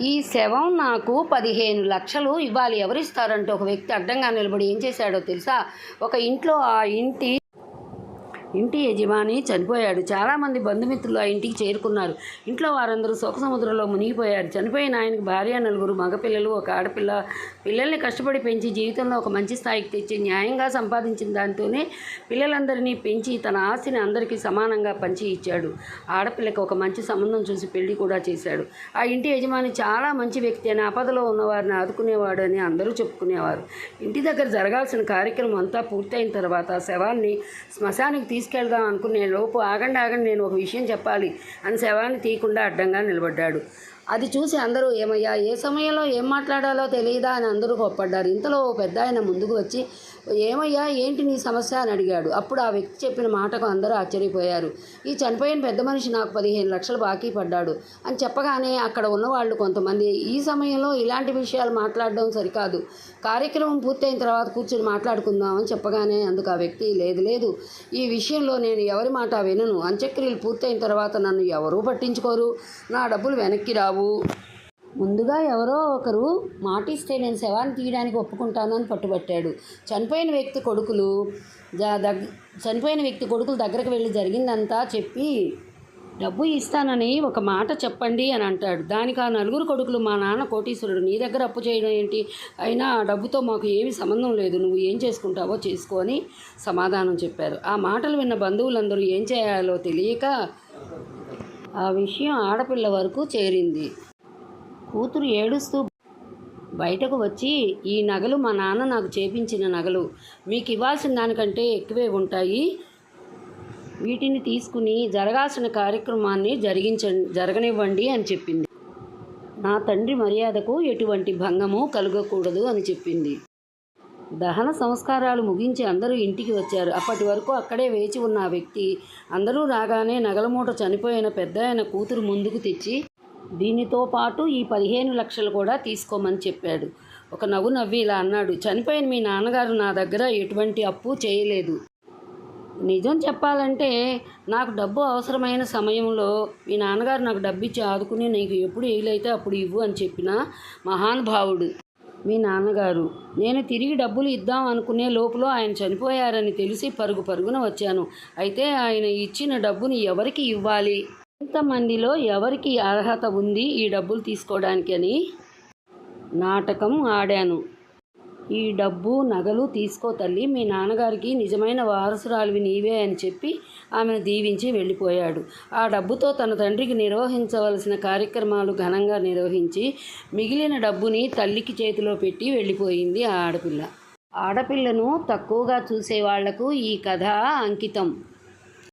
ఈ శవం నాకు పదిహేను లక్షలు ఇవ్వాలి. ఎవరిస్తారంటే ఒక వ్యక్తి అడ్డంగా నిలబడి ఏం చేశాడో తెలుసా? ఒక ఇంట్లో ఆ ఇంటి ఇంటి యజమాని చనిపోయాడు. చాలామంది బంధుమిత్రులు ఆ ఇంటికి చేరుకున్నారు. ఇంట్లో వారందరూ సుఖ సముద్రంలో మునిగిపోయారు. చనిపోయిన ఆయనకి భార్య నలుగురు మగపిల్లలు ఒక ఆడపిల్ల. పిల్లల్ని కష్టపడి పెంచి జీవితంలో ఒక మంచి స్థాయికి తెచ్చి న్యాయంగా సంపాదించిన దాంతోనే పిల్లలందరినీ పెంచి తన ఆస్తిని అందరికీ సమానంగా పంచి ఇచ్చాడు. ఆడపిల్లకి ఒక మంచి సంబంధం చూసి పెళ్ళి కూడా చేశాడు. ఆ ఇంటి యజమాని చాలా మంచి వ్యక్తి అని ఆపదలో ఉన్నవారిని ఆదుకునేవాడు అని అందరూ చెప్పుకునేవారు. ఇంటి దగ్గర జరగాల్సిన కార్యక్రమం అంతా పూర్తయిన తర్వాత శవాన్ని శ్మశానికి తీసుకెళ్దాం అనుకునే లోపు ఆగండి ఆగండి నేను ఒక విషయం చెప్పాలి అని శవాన్ని తీయకుండా అడ్డంగా నిలబడ్డాడు. అది చూసి అందరూ ఏమయ్యా ఏ సమయంలో ఏం మాట్లాడాలో తెలియదా అని అందరూ కోప్పడ్డారు. ఇంతలో ఓ పెద్ద ఆయన ముందుకు వచ్చి ఏమయ్యా ఏంటి నీ సమస్య? అని అడిగాడు. అప్పుడు ఆ వ్యక్తి చెప్పిన మాటకు అందరూ ఆశ్చర్యపోయారు. ఈ చనిపోయిన పెద్ద మనిషి నాకు పదిహేను లక్షలు బాకీ పడ్డాడు. అని చెప్పగానే అక్కడ ఉన్నవాళ్ళు కొంతమంది ఈ సమయంలో ఇలాంటి విషయాలు మాట్లాడడం సరికాదు. కార్యక్రమం పూర్తయిన తర్వాత కూర్చొని మాట్లాడుకుందాం అని చెప్పగానే అందుకు ఆ వ్యక్తి లేదు లేదు. ఈ విషయంలో నేను ఎవరి మాట వినను. అంత్యక్రియలు పూర్తయిన తర్వాత నన్ను ఎవరూ పట్టించుకోరు. నా డబ్బులు వెనక్కి రావు. ముందుగా ఎవరో ఒకరు మాటిస్తే నేను శవాన్ని తీయడానికి ఒప్పుకుంటాను అని పట్టుబట్టాడు. చనిపోయిన వ్యక్తి కొడుకులు జ- దగ్ చనిపోయిన వ్యక్తి కొడుకులు దగ్గరకు వెళ్ళి జరిగిందంతా చెప్పి డబ్బు ఇస్తానని ఒక మాట చెప్పండి అని అంటాడు. దానికి ఆ నలుగురు కొడుకులు మా నాన్న కోటీశ్వరుడు నీ దగ్గర అప్పు చేయడం ఏంటి? అయినా ఆ డబ్బుతో మాకు ఏమి సంబంధం లేదు నువ్వు ఏం చేసుకుంటావో చేసుకొని సమాధానం చెప్పారు. ఆ మాటలు విన్న బంధువులందరూ ఏం చేయాలో తెలియక ఆ విషయం ఆడపిల్ల వరకు చేరింది. కూతురు ఏడుస్తూ బయటకు వచ్చి ఈ నగలు మా నాన్న నాకు చేపించిన నగలు. మీకు ఇవ్వాల్సిన దానికంటే ఎక్కువే ఉంటాయి. వీటిని తీసుకుని జరగాల్సిన కార్యక్రమాన్ని జరిగించ జరగనివ్వండి అని చెప్పింది. నా తండ్రి మర్యాదకు ఎటువంటి భంగము కలగకూడదు అని చెప్పింది. దహన సంస్కారాలు ముగించి అందరూ ఇంటికి వచ్చారు. అప్పటి వరకు అక్కడే వేచి ఉన్న ఆ వ్యక్తి అందరూ రాగానే నగలమూట చనిపోయిన పెద్ద ఆయన కూతురు ముందుకు తెచ్చి దీనితో పాటు ఈ పదిహేను లక్షలు కూడా తీసుకోమని చెప్పాడు. ఒక నవ్వు నవ్వి ఇలా అన్నాడు. చనిపోయిన మీ నాన్నగారు నా దగ్గర ఎటువంటి అప్పు చేయలేదు. నిజం చెప్పాలంటే నాకు డబ్బు అవసరమైన సమయంలో మీ నాన్నగారు నాకు డబ్బు ఇచ్చి ఆదుకుని నీకు ఎప్పుడు వీలైతే అప్పుడు ఇవ్వు అని చెప్పిన మహానుభావుడు. మీ నాన్నగారు నేను తిరిగి డబ్బులు ఇద్దాం అనుకునే లోపల ఆయన చనిపోయారని తెలిసి పరుగు పరుగున వచ్చాను. అయితే ఆయన ఇచ్చిన డబ్బుని ఎవరికి ఇవ్వాలి? ఇంతమందిలో ఎవరికి అర్హత ఉంది ఈ డబ్బులు తీసుకోవడానికి అని నాటకం ఆడాను. ఈ డబ్బు నగలు తీసుకో తల్లి. మీ నాన్నగారికి నిజమైన వారసురాలివి నీవే అని చెప్పి ఆమెను దీవించి వెళ్ళిపోయాడు. ఆ డబ్బుతో తన తండ్రికి నిర్వహించవలసిన కార్యక్రమాలు ఘనంగా నిర్వహించి మిగిలిన డబ్బుని తల్లికి చేతిలో పెట్టి వెళ్ళిపోయింది ఆ ఆడపిల్ల. ఆడపిల్లను తక్కువగా చూసే వాళ్ళకు ఈ కథ అంకితం.